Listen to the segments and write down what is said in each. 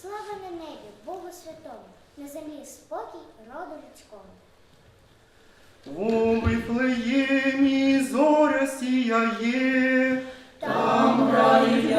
слава на небі, Богу святому, на землі спокій роду людському. У Вифлеємі зоря сіяє, Там грають,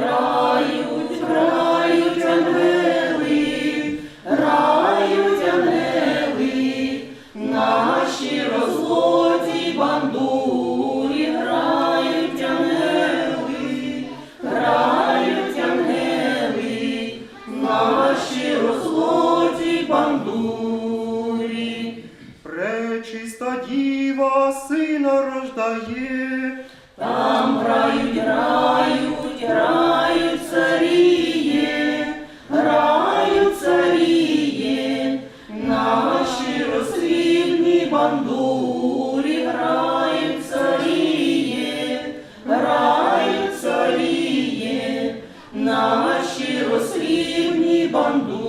діва сина рождає, Там грають, грають, грають царіє, грають царіє, наші розсвітні бандурі, грають царіє, грають царіє, наші розсвітні бандурі.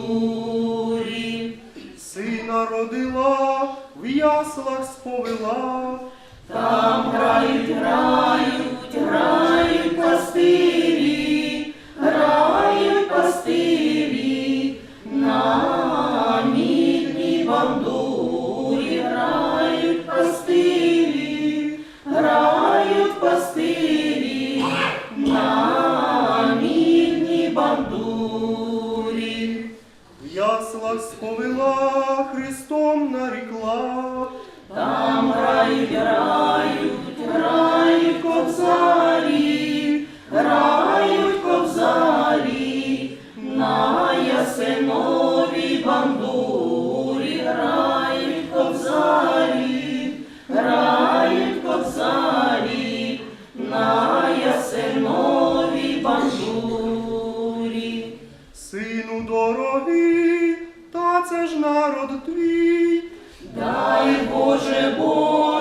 Сина родила, в яслах сповела, Там грають, грають, яслах повела, Христом нарекла, Там грають, грають, грають кобзарі, грають кобзарі, на ясеновій бандурі, це ж народ твій. Дай Боже Боже.